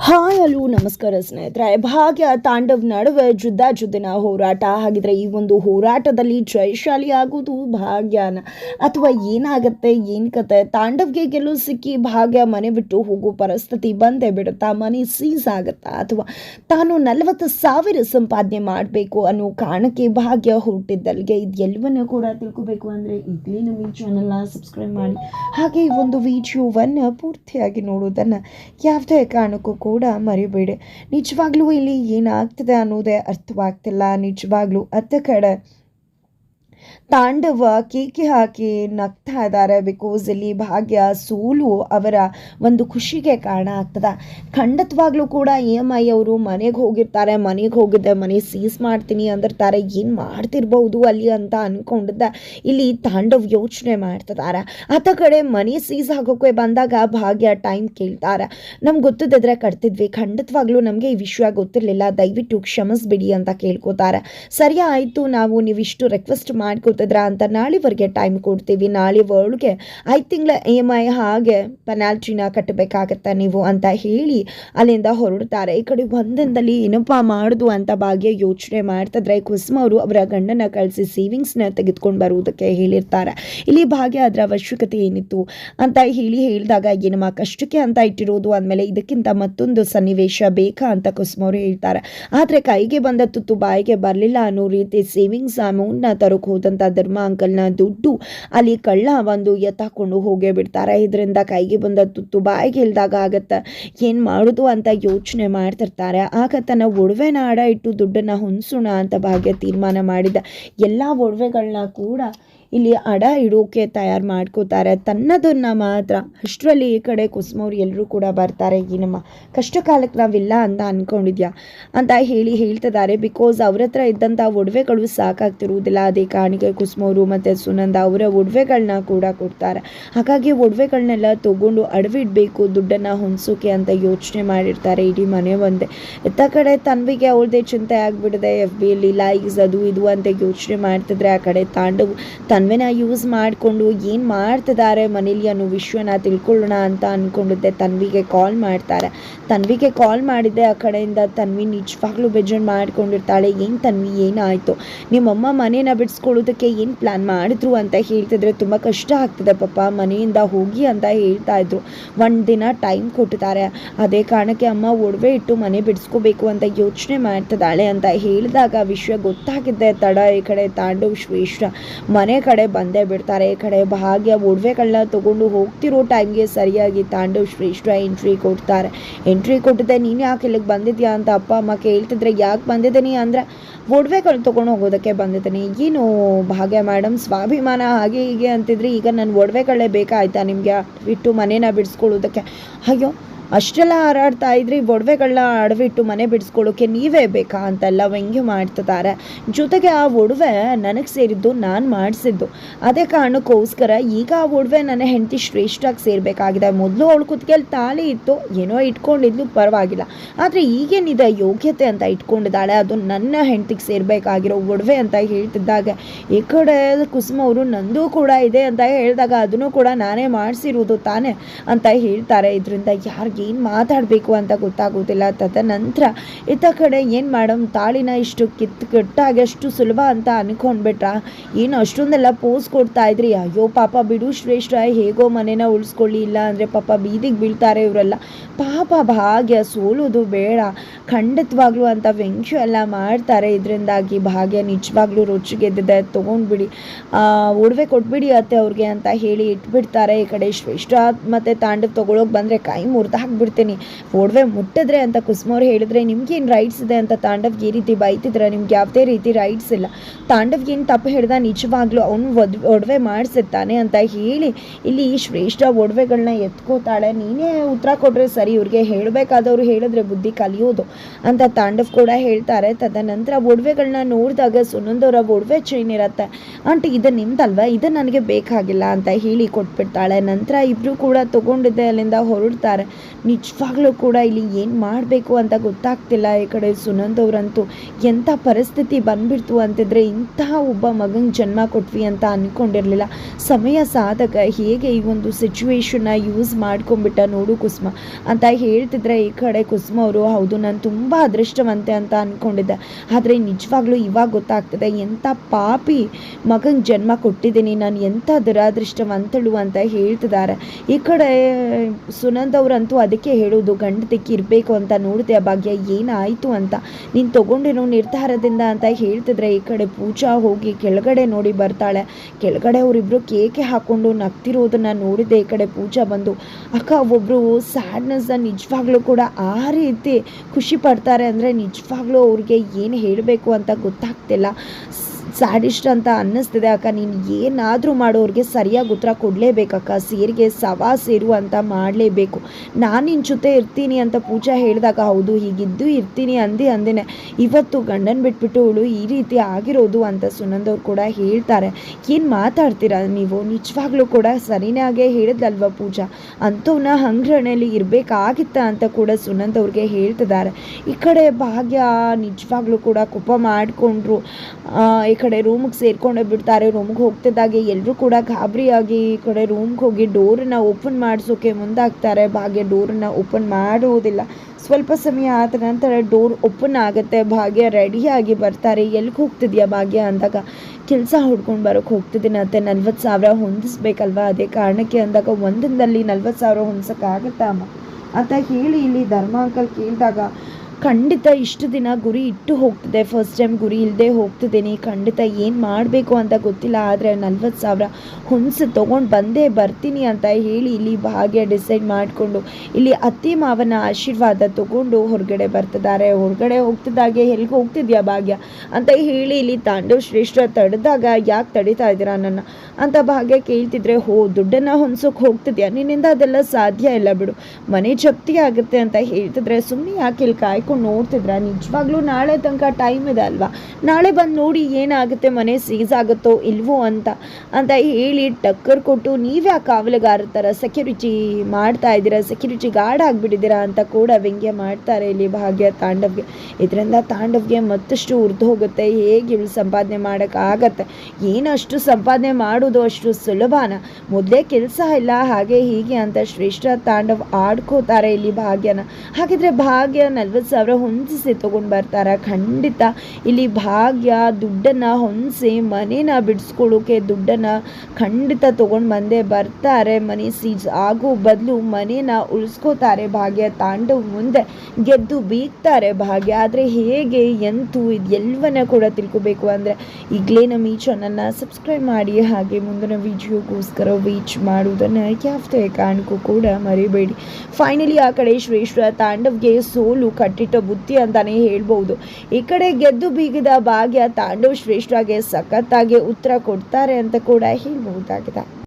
Hi hello ನಮಸ್ಕಾರ ಸ್ನೇಹಿತರೆ. ಭಾಗ್ಯ ತಾಂಡವ್ ನಡುವೆ ಜುದ್ದ ಜುದ್ದಿನ ಹೋರಾಟ. ಹಾಗಿದ್ರೆ ಈ ಒಂದು ಹೋರಾಟದಲ್ಲಿ ಜಯಶಾಲಿ ಆಗೋದು ಭಾಗ್ಯನ. ಅಥವಾ ಏನಾಗತ್ತೆ, ಏನು ಕತೆ? ತಾಂಡವ್ಗೆ ಗೆಲುವು ಸಿಕ್ಕಿ ಭಾಗ್ಯ ಮನೆ ಬಿಟ್ಟು ಹೋಗೋ ಪರಿಸ್ಥಿತಿ ಬಂದೇ ಬಿಡುತ್ತಾ? ಮನೆ ಸೀಸ್ ಆಗುತ್ತಾ? ಅಥವಾ ತಾನು ನಲವತ್ತು ಸಾವಿರ ಸಂಪಾದನೆ ಮಾಡಬೇಕು ಅನ್ನೋ ಕಾರಣಕ್ಕೆ ಭಾಗ್ಯ ಹುಟ್ಟಿದ್ದಲ್ಲಿಗೆ ಇದೆಲ್ಲವನ್ನೂ ಕೂಡ ತಿಳ್ಕೊಬೇಕು ಅಂದರೆ ಈಗಲೇ ನಮ್ಮ ಈ ಚಾನಲ್ನ ಸಬ್ಸ್ಕ್ರೈಬ್ ಮಾಡಿ. ಹಾಗೆ ಈ ಒಂದು ವಿಡಿಯೋವನ್ನು ಪೂರ್ತಿಯಾಗಿ ನೋಡೋದನ್ನು ಯಾವುದೇ ಕಾರಣಕ್ಕೂ ಕೂಡ ಮರಿಬೇಡಿ. ನಿಜವಾಗ್ಲೂ ಇಲ್ಲಿ ಏನಾಗ್ತದೆ ಅನ್ನೋದೇ ಅರ್ಥವಾಗ್ತಿಲ್ಲ. ನಿಜವಾಗ್ಲೂ ಅತ್ತ ಕಡೆ ತಾಂಡವ ಕೇಕೆ ಹಾಕಿ ನಗ್ತಾ ಇದ್ದಾರೆ ಬಿಕಾಸ್ ಇಲ್ಲಿ ಭಾಗ್ಯ ಸೋಲು ಅವರ ಒಂದು ಖುಷಿಗೆ ಕಾರಣ ಆಗ್ತದೆ. ಖಂಡಿತವಾಗ್ಲೂ ಕೂಡ ಇ ಎಂ ಐ ಅವರು ಮನೆಗೆ ಹೋಗಿರ್ತಾರೆ, ಮನೆಗೆ ಹೋಗಿದ್ದೆ ಮನೆ ಸೀಸ್ ಮಾಡ್ತೀನಿ ಅಂದಿರ್ತಾರೆ, ಏನು ಮಾಡ್ತಿರ್ಬೋದು ಅಲ್ಲಿ ಅಂತ ಅಂದ್ಕೊಂಡಿದ್ದೆ ಇಲ್ಲಿ ತಾಂಡವ್ ಯೋಚನೆ ಮಾಡ್ತಿದ್ದಾರೆ ಆತ ಕಡೆ ಮನೆ ಸೀಸ್ ಆಗೋಕ್ಕೆ ಬಂದಾಗ ಭಾಗ್ಯ ಟೈಮ್ ಕೇಳ್ತಾರೆ. ನಮ್ಗೆ ಗೊತ್ತಿದ್ದರೆ ಕಟ್ತಿದ್ವಿ. ಖಂಡಿತವಾಗ್ಲೂ ನಮಗೆ ಈ ವಿಷಯ ಗೊತ್ತಿರಲಿಲ್ಲ. ದಯವಿಟ್ಟು ಕ್ಷಮಿಸ್ಬಿಡಿ ಅಂತ ಕೇಳ್ಕೊತಾರೆ. ಸರಿ ಆಯಿತು, ನಾವು ನೀವಿಷ್ಟು ರಿಕ್ವೆಸ್ಟ್ ಮಾಡ್ಕೊತಿದ್ರ ಅಂತ ನಾಳೆವರೆಗೆ ಟೈಮ್ ಕೊಡ್ತೀವಿ. ನಾಳೆ ಒಳಗೆ ಐದು ತಿಂಗಳ ಇ ಎಂ ಐ ಹಾಗೆ ಪೆನಾಲ್ಟಿನ ಕಟ್ಟಬೇಕಾಗತ್ತೆ ನೀವು ಅಂತ ಹೇಳಿ ಅಲ್ಲಿಂದ ಹೊರಡ್ತಾರೆ. ಈ ಕಡೆ ಒಂದಿನದಲ್ಲಿ ಏನಪ್ಪ ಮಾಡೋದು ಅಂತ ಭಾಗ್ಯ ಯೋಚನೆ ಮಾಡ್ತಿದ್ರೆ ಕುಸುಮ ಅವರು ಅವರ ಗಂಡನ ಕಳಿಸಿ ಸೇವಿಂಗ್ಸ್ನ ತೆಗೆದುಕೊಂಡು ಬರುವುದಕ್ಕೆ ಹೇಳಿರ್ತಾರೆ. ಇಲ್ಲಿ ಭಾಗ್ಯ ಅದರ ಅವಶ್ಯಕತೆ ಏನಿತ್ತು ಅಂತ ಹೇಳಿ ಹೇಳಿದಾಗ, ಏನಮ್ಮ ಕಷ್ಟಕ್ಕೆ ಅಂತ ಇಟ್ಟಿರೋದು ಅಂದಮೇಲೆ ಇದಕ್ಕಿಂತ ಮತ್ತೊಂದು ಸನ್ನಿವೇಶ ಬೇಕಾ ಅಂತ ಕುಸುಮ ಅವರು ಹೇಳ್ತಾರೆ. ಆದರೆ ಕೈಗೆ ಬಂದ ತುತ್ತು ಬಾಯಿಗೆ ಬರಲಿಲ್ಲ ಅನ್ನೋ ರೀತಿ ಸೇವಿಂಗ್ಸ್ ಅಮೌಂಟ್ನ ತರೋಕೆ ಹೋದಂಥ ಧರ್ಮ ಅಂಕಲ್ನ ದುಡ್ಡು ಅಲ್ಲಿ ಕಳ್ಳ ಒಂದು ಎತ್ತಾಕೊಂಡು ಹೋಗೇ ಬಿಡ್ತಾರೆ. ಇದರಿಂದ ಕೈಗೆ ಬಂದ ತುತ್ತು ಬಾಯಿಗೆ ಇಲ್ದಾಗ ಆಗತ್ತೆ. ಏನು ಮಾಡೋದು ಅಂತ ಯೋಚನೆ ಮಾಡ್ತಿರ್ತಾರೆ. ಆಗ ತನ್ನ ಒಡವೆನ ಅಡ ಇಟ್ಟು ದುಡ್ಡನ್ನು ಹೊಂದಿಸೋಣ ಅಂತ ಭಾಗ್ಯ ತೀರ್ಮಾನ ಮಾಡಿದ. ಎಲ್ಲ ಒಡವೆಗಳನ್ನ ಕೂಡ ಇಲ್ಲಿ ಅಡ ಇಡೋಕೆ ತಯಾರು ಮಾಡ್ಕೋತಾರೆ. ತನ್ನದನ್ನು ಮಾತ್ರ. ಅಷ್ಟರಲ್ಲಿ ಈ ಕಡೆ ಕುಸುಮವ್ರು ಎಲ್ಲರೂ ಕೂಡ ಬರ್ತಾರೆ. ಏನಮ್ಮ ಕಷ್ಟ ಕಾಲಕ್ಕೆ ನಾವಿಲ್ಲ ಅಂತ ಅಂದ್ಕೊಂಡಿದ್ಯಾ ಅಂತ ಹೇಳಿ ಹೇಳ್ತಿದ್ದಾರೆ. ಬಿಕಾಸ್ ಅವ್ರ ಹತ್ರ ಇದ್ದಂಥ ಒಡವೆಗಳು ಸಾಕಾಗ್ತಿರುವುದಿಲ್ಲ. ಅದೇ ಕಾಣಿಕೆ ಕುಸುಮವ್ರು ಮತ್ತು ಸುನಂದ ಅವರ ಒಡವೆಗಳನ್ನ ಕೂಡ ಕೊಡ್ತಾರೆ. ಹಾಗಾಗಿ ಒಡವೆಗಳನ್ನೆಲ್ಲ ತಗೊಂಡು ಅಡವಿಡಬೇಕು ದುಡ್ಡನ್ನು ಹೊಂದಿಸೋಕೆ ಅಂತ ಯೋಚನೆ ಮಾಡಿರ್ತಾರೆ. ಇಡೀ ಮನೆ ಒಂದೇ. ಎತ್ತ ಕಡೆ ತನ್ವಿಗೆ ಅವಳದೇ ಚಿಂತೆ ಆಗಿಬಿಡಿದೆ ಎಫ್ ಬಿಯಲ್ಲಿ ಲೈಕ್ಸ್ ಅದು ಇದು ಅಂತ ಯೋಚನೆ ಮಾಡ್ತಿದ್ರೆ ಆ ಕಡೆ ತಾಂಡವ್ ತನ್ವೆನ ಯೂಸ್ ಮಾಡಿಕೊಂಡು ಏನು ಮಾಡ್ತಿದ್ದಾರೆ ಮನೇಲಿ ಅನ್ನೋ ವಿಷಯನ ತಿಳ್ಕೊಳ್ಳೋಣ ಅಂತ ಅಂದ್ಕೊಂಡಿದ್ದೆ ತನ್ವಿಗೆ ಕಾಲ್ ಮಾಡ್ತಾರೆ. ತನ್ವಿಗೆ ಕಾಲ್ ಮಾಡಿದ್ದೆ ಆ ಕಡೆಯಿಂದ. ತನ್ವಿ ನಿಜವಾಗ್ಲೂ ಬೇಜಾರು ಮಾಡ್ಕೊಂಡಿರ್ತಾಳೆ. ಏನು ತನ್ವಿ, ಏನಾಯಿತು? ನಿಮ್ಮಮ್ಮ ಮನೇನ ಬಿಡಿಸ್ಕೊಳ್ಳೋದಕ್ಕೆ ಏನು ಪ್ಲ್ಯಾನ್ ಮಾಡಿದ್ರು ಅಂತ ಹೇಳ್ತಿದ್ರೆ ತುಂಬ ಕಷ್ಟ ಆಗ್ತದೆ ಪಾಪ. ಮನೆಯಿಂದ ಹೋಗಿ ಅಂತ ಹೇಳ್ತಾ ಇದ್ರು. ಒಂದು ದಿನ ಟೈಮ್ ಕೊಟ್ಟಿದ್ದಾರೆ. ಅದೇ ಕಾರಣಕ್ಕೆ ಅಮ್ಮ ಒಡವೆ ಇಟ್ಟು ಮನೆ ಬಿಡಿಸ್ಕೋಬೇಕು ಅಂತ ಯೋಚನೆ ಮಾಡ್ತಿದ್ದಾಳೆ ಅಂತ ಹೇಳಿದಾಗ ವಿಷಯ ಗೊತ್ತಾಗಿದ್ದೆ. ತಡ ಈ ಕಡೆ ತಾಂಡವ್ ಶ್ರೇಷ್ಠ. ಮನೆ ಕಡೆ ಬಂದೇ ಬಿಡ್ತಾರೆ. ಈ ಕಡೆ ಭಾಗ್ಯ ಒಡವೆಗಳನ್ನ ತಗೊಂಡು ಹೋಗ್ತಿರೋ ಟೈಮ್ಗೆ ಸರಿಯಾಗಿ ತಾಂಡವ್ ಶ್ರೇಷ್ಠ ಎಂಟ್ರಿ ಕೊಡ್ತಾರೆ. ಎಂಟ್ರಿ ಕೊಟ್ಟಿದ್ದೆ, ನೀನು ಯಾಕೆ ಇಲ್ಲಿಗೆ ಬಂದಿದ್ಯಾ ಅಂತ ಅಪ್ಪ ಅಮ್ಮ ಕೇಳ್ತಿದ್ರೆ, ಯಾಕೆ ಬಂದಿದ್ದೀನಿ? ಅಂದರೆ, ಒಡವೆಗಳು ತೊಗೊಂಡು ಹೋಗೋದಕ್ಕೆ ಬಂದಿದ್ದೀನಿ. ಏನು ಭಾಗ್ಯ ಮೇಡಮ್ ಸ್ವಾಭಿಮಾನ ಹಾಗೆ ಹೀಗೆ ಅಂತಿದ್ರೆ, ಈಗ ನನ್ನ ಒಡವೆಗಳೇ ಬೇಕಾಯ್ತಾ ನಿಮಗೆ? ಬಿಟ್ಟು ಮನೇನ ಬಿಡಿಸ್ಕೊಳ್ಳೋದಕ್ಕೆ? ಅಯ್ಯೋ ಅಷ್ಟೆಲ್ಲ ಹಾರಾಡ್ತಾ ಇದ್ರಿ ಒಡವೆಗಳನ್ನ ಅಡವಿಟ್ಟು ಮನೆ ಬಿಡಿಸ್ಕೊಳ್ಳೋಕೆ ನೀವೇ ಬೇಕಾ ಅಂತೆಲ್ಲ ವ್ಯಂಗ್ಯ ಮಾಡ್ತಿದ್ದಾರೆ. ಜೊತೆಗೆ ಆ ಒಡವೆ ನನಗೆ ಸೇರಿದ್ದು, ನಾನು ಮಾಡಿಸಿದ್ದು. ಅದೇ ಕಾರಣಕ್ಕೋಸ್ಕರ ಈಗ ಆ ಒಡವೆ ನನ್ನ ಹೆಂಡತಿ ಶ್ರೇಷ್ಠಾಗಿ ಸೇರಬೇಕಾಗಿದೆ. ಮೊದಲು ಅವಳು ಕುತ್ತಿಗೆಯಲ್ಲಿ ತಾಳಿ ಇತ್ತು, ಏನೋ ಇಟ್ಕೊಂಡಿದ್ಲು, ಪರವಾಗಿಲ್ಲ. ಆದರೆ ಈಗೇನಿದೆ ಯೋಗ್ಯತೆ ಅಂತ ಇಟ್ಕೊಂಡಿದ್ದಾಳೆ, ಅದು ನನ್ನ ಹೆಂಡತಿಗೆ ಸೇರಬೇಕಾಗಿರೋ ಒಡವೆ ಅಂತ ಹೇಳ್ತಿದ್ದಾಗ. ಈ ಕಡೆ ಕುಸುಮ ಅವರು, ನಂದು ಕೂಡ ಇದೆ ಅಂತ ಹೇಳಿದಾಗ, ಅದನ್ನು ಕೂಡ ನಾನೇ ಮಾಡಿಸಿರುವುದು ತಾನೇ ಅಂತ ಹೇಳ್ತಾರೆ. ಇದರಿಂದ ಯಾರಿಗೆ ಏನು ಮಾತಾಡಬೇಕು ಅಂತ ಗೊತ್ತಾಗೋದಿಲ್ಲ ತದನಂತರ ಇತ್ತ ಕಡೆ ಏನು ಮೇಡಮ್ ತಾಳಿನ ಇಷ್ಟು ಕಿತ್ತು ಕೆಟ್ಟಾಗಿ ಅಷ್ಟು ಸುಲಭ ಅಂತ ಅನ್ಕೊಂಡ್ಬಿಟ್ರ? ಏನು ಅಷ್ಟೊಂದೆಲ್ಲ ಪೋಸ್ ಕೊಡ್ತಾ ಇದ್ರಿ. ಅಯ್ಯೋ ಪಾಪ, ಬಿಡು ಶ್ರೇಷ್ಠ, ಹೇಗೋ ಮನೇನ ಉಳಿಸ್ಕೊಳ್ಳಿ, ಇಲ್ಲ ಅಂದರೆ ಪಾಪ ಬೀದಿಗೆ ಬೀಳ್ತಾರೆ ಇವರೆಲ್ಲ. ಪಾಪ ಭಾಗ್ಯ, ಸೋಲೋದು ಬೇಡ. ಖಂಡಿತವಾಗ್ಲೂ ಅಂತ ವೆಂಚು ಎಲ್ಲ ಮಾಡ್ತಾರೆ. ಇದರಿಂದಾಗಿ ಭಾಗ್ಯ ನಿಜವಾಗ್ಲೂ ರುಚಿಗೆದ್ದಿದೆ ತೊಗೊಂಡ್ಬಿಡಿ. ಒಡವೆ ಕೊಟ್ಬಿಡಿ ಅತ್ತೆ ಅವ್ರಿಗೆ ಅಂತ ಹೇಳಿ ಇಟ್ಬಿಡ್ತಾರೆ. ಈ ಕಡೆ ಶ್ರೇಷ್ಠ ಮತ್ತು ತಾಂಡವ್ ತೊಗೊಳೋಕೆ ಬಂದರೆ ಕೈ ಮುರಿದು ಹಾಕ್ಬಿಡ್ತೀನಿ ಒಡವೆ ಮುಟ್ಟಿದ್ರೆ ಅಂತ ಕುಸುಮವ್ರು ಹೇಳಿದ್ರೆ, ನಿಮ್ಗೇನು ರೈಟ್ಸ್ ಇದೆ ಅಂತ ತಾಂಡವ್ಗೆ ಈ ರೀತಿ ಬೈತಿದ್ರೆ ನಿಮ್ಗೆ ಯಾವುದೇ ರೀತಿ ರೈಟ್ಸ್ ಇಲ್ಲ. ತಾಂಡವ್ಗೆ ಏನು ತಪ್ಪು ಹೇಳ್ದ? ನಿಜವಾಗ್ಲೂ ಅವನು ಒದ್, ಒಡವೆ ಮಾಡಿಸಿರ್ತಾನೆ ಅಂತ ಹೇಳಿ ಇಲ್ಲಿ ಶ್ರೇಷ್ಠ ಒಡವೆಗಳನ್ನ ಎತ್ಕೋತಾಳೆ. ನೀನೇ ಉತ್ತರ ಕೊಟ್ಟರೆ ಸರಿ, ಇವ್ರಿಗೆ ಹೇಳಬೇಕಾದವ್ರು ಹೇಳಿದ್ರೆ ಬುದ್ಧಿ ಕಲಿಯೋದು ಅಂತ ತಾಂಡವ್ ಕೂಡ ಹೇಳ್ತಾರೆ. ತದನಂತರ ಒಡವೆಗಳನ್ನ ನೋಡಿದಾಗ ಸುನಂದವರ ಒಡವೆ ಚೈನ್ ಇರತ್ತೆ. ಆಂಟಿ, ಇದು ನಿಮ್ದಲ್ವಾ? ಇದು ನನಗೆ ಬೇಕಾಗಿಲ್ಲ ಅಂತ ಹೇಳಿ ಕೊಟ್ಬಿಡ್ತಾಳೆ. ನಂತರ ಇಬ್ಬರು ಕೂಡ ತಗೊಂಡಿದ್ದೆ ಅಲ್ಲಿಂದ ಹೊರಡ್ತಾರೆ. ನಿಜವಾಗ್ಲೂ ಕೂಡ ಇಲ್ಲಿ ಏನು ಮಾಡಬೇಕು ಅಂತ ಗೊತ್ತಾಗ್ತಿಲ್ಲ. ಈ ಕಡೆ ಸುನಂದ್ ಅವರಂತೂ ಎಂಥ ಪರಿಸ್ಥಿತಿ ಬಂದ್ಬಿಡ್ತು ಅಂತಿದ್ರೆ ಇಂತಹ ಒಬ್ಬ ಮಗಂಗೆ ಜನ್ಮ ಕೊಟ್ವಿ ಅಂತ ಅಂದ್ಕೊಂಡಿರಲಿಲ್ಲ ಸಮಯ ಸಾಧಕ ಹೇಗೆ ಈ ಒಂದು ಸಿಚುವೇಶನ್ನ ಯೂಸ್ ಮಾಡ್ಕೊಂಬಿಟ್ಟ ನೋಡು ಕುಸುಮ ಅಂತ ಹೇಳ್ತಿದ್ರೆ ಈ ಕಡೆ ಕುಸುಮ ಅವರು, ಹೌದು, ನಾನು ತುಂಬ ಅದೃಷ್ಟವಂತೆ ಅಂತ ಅಂದ್ಕೊಂಡಿದ್ದೆ ಆದರೆ ನಿಜವಾಗ್ಲೂ ಇವಾಗ ಗೊತ್ತಾಗ್ತದೆ ಎಂಥ ಪಾಪಿ ಮಗಂಗೆ ಜನ್ಮ ಕೊಟ್ಟಿದ್ದೀನಿ, ನಾನು ಎಂಥ ದುರಾದೃಷ್ಟವಂತಳು ಅಂತ ಹೇಳ್ತಿದ್ದಾರೆ. ಈ ಕಡೆ ಸುನಂದ್ ಅವರಂತೂ ಅದಕ್ಕೆ ಹೇಳೋದು ಗಂಡ ದಿಕ್ಕಿ ಇರಬೇಕು ಅಂತ ನೋಡಿದೆ ಆ ಭಾಗ್ಯ ಏನಾಯಿತು ಅಂತ. ನೀನು ತಗೊಂಡಿರೋ ನಿರ್ಧಾರದಿಂದ ಅಂತ ಹೇಳ್ತಿದ್ರೆ ಈ ಕಡೆ ಪೂಜಾ ಹೋಗಿ ಕೆಳಗಡೆ ನೋಡಿ ಬರ್ತಾಳೆ. ಕೆಳಗಡೆ ಅವರಿಬ್ಬರು ಕೇಕೆ ಹಾಕೊಂಡು ನಗ್ತಿರೋದನ್ನ ನೋಡಿದೆ ಈ ಕಡೆ ಪೂಜಾ ಬಂದು. ಅಕ್ಕ ಒಬ್ಬರು ಸ್ಯಾಡ್ನೆಸ್ನ ನಿಜವಾಗ್ಲೂ ಕೂಡ ಆ ರೀತಿ ಖುಷಿ ಪಡ್ತಾರೆ ಅಂದರೆ ನಿಜವಾಗ್ಲೂ ಅವ್ರಿಗೆ ಏನು ಹೇಳಬೇಕು ಅಂತ ಗೊತ್ತಾಗ್ತಿಲ್ಲ. ಸ್ಯಾಡಿಸ್ಟ್ ಅಂತ ಅನ್ನಿಸ್ತಿದೆ, ಅಕ್ಕ. ನೀನು ಏನಾದರೂ ಮಾಡೋರಿಗೆ ಸರಿಯಾಗಿ ಉತ್ತರ ಕೊಡಲೇಬೇಕಕ್ಕ ಸೇರಿಗೆ ಸವಾ ಸೇರು ಅಂತ ಮಾಡಲೇಬೇಕು. ನಾನು ನಿನ್ನ ಜೊತೆ ಇರ್ತೀನಿ ಅಂತ ಪೂಜಾ ಹೇಳಿದಾಗ, ಹೌದು, ಹೀಗಿದ್ದು ಇರ್ತೀನಿ ಅಂದಿ ಅಂದಿನೇ. ಇವತ್ತು ಗಂಡನ ಬಿಟ್ಬಿಟ್ಟು ಅವಳು ಈ ರೀತಿ ಆಗಿರೋದು ಅಂತ ಸುನಂದವ್ರು ಕೂಡ ಹೇಳ್ತಾರೆ. ಏನು ಮಾತಾಡ್ತೀರಾ ನೀವು? ನಿಜವಾಗ್ಲೂ ಕೂಡ ಸರಿನೇ ಆಗೇ ಹೇಳಿದ್ಲಲ್ವ ಪೂಜಾ? ಅಂಥವನ್ನ ಹಂಗ್ರಣೆಯಲ್ಲಿ ಇರಬೇಕಾಗಿತ್ತ ಅಂತ ಕೂಡ ಸುನಂದ್ ಅವ್ರಿಗೆ ಹೇಳ್ತಿದ್ದಾರೆ. ಈ ಕಡೆ ಭಾಗ್ಯ ನಿಜವಾಗ್ಲೂ ಕೂಡ ಕೋಪ ಮಾಡಿಕೊಂಡ್ರು. ಈ ಕಡೆ ರೂಮ್ಗೆ ಸೇರ್ಕೊಂಡೇ ಬಿಡ್ತಾರೆ. ರೂಮ್ಗೆ ಹೋಗ್ತಿದ್ದಾಗೆ ಎಲ್ಲರೂ ಕೂಡ ಗಾಬರಿಯಾಗಿ ಈ ಕಡೆ ರೂಮ್ಗೆ ಹೋಗಿ ಡೋರನ್ನ ಓಪನ್ ಮಾಡಿಸೋಕೆ ಮುಂದಾಗ್ತಾರೆ. ಭಾಗ್ಯ ಡೋರನ್ನ ಓಪನ್ ಮಾಡುವುದಿಲ್ಲ. ಸ್ವಲ್ಪ ಸಮಯ ಆದ ನಂತರ ಡೋರ್ ಓಪನ್ ಆಗುತ್ತೆ. ಭಾಗ್ಯ ರೆಡಿಯಾಗಿ ಬರ್ತಾರೆ. ಎಲ್ಲಿಗೆ ಹೋಗ್ತಿದ್ಯಾ ಭಾಗ್ಯ ಅಂದಾಗ, ಕೆಲಸ ಹುಡ್ಕೊಂಡು ಬರೋಕೆ ಹೋಗ್ತಿದ್ದೀನಿ ಅಂತ ನಲ್ವತ್ತು ಸಾವಿರ ಹೊಂದಿಸ್ಬೇಕಲ್ವಾ? ಅದೇ ಕಾರಣಕ್ಕೆ ಅಂದಾಗ ಒಂದಿನದಲ್ಲಿ ನಲ್ವತ್ತು ಸಾವಿರ ಹೊಂದಿಸೋಕ್ಕಾಗತ್ತಾ ಅಮ್ಮ? ಅಂತ ಹೇಳಿ ಇಲ್ಲಿ ಧರ್ಮಾಂಕಲ್ ಕೇಳಿದಾಗ ಖಂಡಿತ ಇಷ್ಟು ದಿನ ಗುರಿ ಇಟ್ಟು ಹೋಗ್ತಿದೆ. ಫಸ್ಟ್ ಟೈಮ್ ಗುರಿ ಇಲ್ಲದೆ ಹೋಗ್ತಿದ್ದೀನಿ. ಖಂಡಿತ ಏನು ಮಾಡಬೇಕು ಅಂತ ಗೊತ್ತಿಲ್ಲ. ಆದರೆ ನಲ್ವತ್ತು ಸಾವಿರ ಹುಣಸು ತೊಗೊಂಡು ಬಂದೇ ಬರ್ತೀನಿ ಅಂತ ಹೇಳಿ ಇಲ್ಲಿ ಭಾಗ್ಯ ಡಿಸೈಡ್ ಮಾಡಿಕೊಂಡು, ಇಲ್ಲಿ ಅತ್ತೆ ಮಾವನ ಆಶೀರ್ವಾದ ತಗೊಂಡು ಹೊರಗಡೆ ಬರ್ತಿದ್ದಾರೆ. ಹೊರಗಡೆ ಹೋಗ್ತಿದ್ದಾಗೆ ಎಲ್ಲಿಗೆ ಹೋಗ್ತಿದ್ಯಾ ಭಾಗ್ಯ? ಅಂತ ಹೇಳಿ ಇಲ್ಲಿ ತಾಂಡವ ಶ್ರೇಷ್ಠ ತಡೆದಾಗ, ಯಾಕೆ ತಡಿತಾ ಇದ್ದೀರಾ ನನ್ನ? ಅಂತ ಭಾಗ್ಯ ಕೇಳ್ತಿದ್ರೆ, ಹೋ, ದುಡ್ಡನ್ನು ಹೊಂದ್ಸೋಕೆ ಹೋಗ್ತಿದ್ಯಾ? ನಿನ್ನಿಂದ ಅದೆಲ್ಲ ಸಾಧ್ಯ ಇಲ್ಲ ಬಿಡು. ಮನೆ ಜಪ್ತಿ ಆಗುತ್ತೆ ಅಂತ ಹೇಳ್ತಿದ್ರೆ ಸುಮ್ಮನೆ ಯಾಕೆ ಇಲ್ಲಿ ಕಾಯ್ಕೊಂಡು ನೋಡ್ತಿದ್ರ? ನಿಜವಾಗ್ಲೂ ನಾಳೆ ತನಕ ಟೈಮ್ ಇದೆ ಅಲ್ವಾ? ನಾಳೆ ಬಂದು ನೋಡಿ ಏನಾಗುತ್ತೆ ಮನೆ ಸೀಸ್ ಆಗುತ್ತೋ ಇಲ್ವೋ ಅಂತ. ಅಂತ ಹೇಳಿ ಟಕ್ಕರ್ ಕೊಟ್ಟು ನೀವ್ಯಾಕೆ ಕಾವಲುಗಾರ ಥರ ಸೆಕ್ಯೂರಿಟಿ ಮಾಡ್ತಾ ಇದ್ದೀರಾ? ಸೆಕ್ಯೂರಿಟಿ ಗಾರ್ಡ್ ಆಗಿಬಿಟ್ಟಿದ್ದೀರಾ ಅಂತ ಕೂಡ ವ್ಯಂಗ್ಯ ಮಾಡ್ತಾರೆ ಇಲ್ಲಿ ಭಾಗ್ಯ, ತಾಂಡವ್ಗೆ. ಇದರಿಂದ ತಾಂಡವ್ಗೆ ಮತ್ತಷ್ಟು ಉರ್ದು ಹೋಗುತ್ತೆ ಹೇಗೆ ಇವಳು ಸಂಪಾದನೆ ಮಾಡೋಕ್ಕಾಗತ್ತೆ ಏನಷ್ಟು ಸಂಪಾದನೆ ಮಾಡೋದು ಅಷ್ಟು ಸುಲಭನ? ಮೊದಲೇ ಕೆಲಸ ಇಲ್ಲ, ಹಾಗೆ ಹೀಗೆ ಅಂತ ಶ್ರೇಷ್ಠ ತಾಂಡವ್ ಆಡ್ಕೋತಾರೆ ಇಲ್ಲಿ ಭಾಗ್ಯನ. ಹಾಗಿದ್ರೆ ಭಾಗ್ಯ ನಲ್ವತ್ತು ಸಾವಿರ ಹೊಂದಿಸಿ ತೊಗೊಂಡು ಬರ್ತಾರೆ. ಖಂಡಿತ ಇಲ್ಲಿ ಭಾಗ್ಯ, ದುಡ್ಡನ್ನು ಹೊಂದಿಸಿ, ಮನೇನ ಬಿಡಿಸ್ಕೊಳ್ಳೋಕೆ ದುಡ್ಡನ್ನು ಖಂಡಿತ ತೊಗೊಂಡು ಬಂದೇ ಬರ್ತಾರೆ. ಮನೆ ಸೀಜ್ ಆಗೋ ಬದಲು ಮನೇನ ಉಳಿಸ್ಕೋತಾರೆ ಭಾಗ್ಯ. ತಾಂಡವ್ ಮುಂದೆ ಗೆದ್ದು ಬೀಗ್ತಾರೆ ಭಾಗ್ಯ. ಆದರೆ ಹೇಗೆ ಎಂತು ಇದೆಲ್ಲವನ್ನ ಕೂಡ ತಿಳ್ಕೊಬೇಕು ಅಂದರೆ ಈಗಲೇ ನಮ್ಮ ಈ ಚಾನಲ್ನ ಸಬ್ಸ್ಕ್ರೈಬ್ ಮಾಡಿ. ಹಾಗೆ ಮುಂದಿನ ವಿಡಿಯೋಗೋಸ್ಕರ ವೀಚ್ ಮಾಡುವುದನ್ನು ಯಾವುದೇ ಕಾರಣಕ್ಕೂ ಕೂಡ ಮರಿಬೇಡಿ. ಫೈನಲಿ ಆ ಕಡೆ ಶ್ರೇಷ್ಠ ತಾಂಡವ್ಗೆ ಸೋಲು ಕಟ್ಟಿಟ್ಟ ಬುದ್ಧಿ ಅಂತಾನೆ ಹೇಳ್ಬಹುದು. ಈ ಕಡೆ ಗೆದ್ದು ಬೀಗಿದ ಭಾಗ್ಯ ತಾಂಡವ್ ಶ್ರೇಷ್ಠಗೆ ಸಖತ್ತಾಗಿ ಉತ್ತರ ಕೊಡ್ತಾರೆ ಅಂತ ಕೂಡ ಹೇಳ್ಬಹುದಾಗಿದೆ.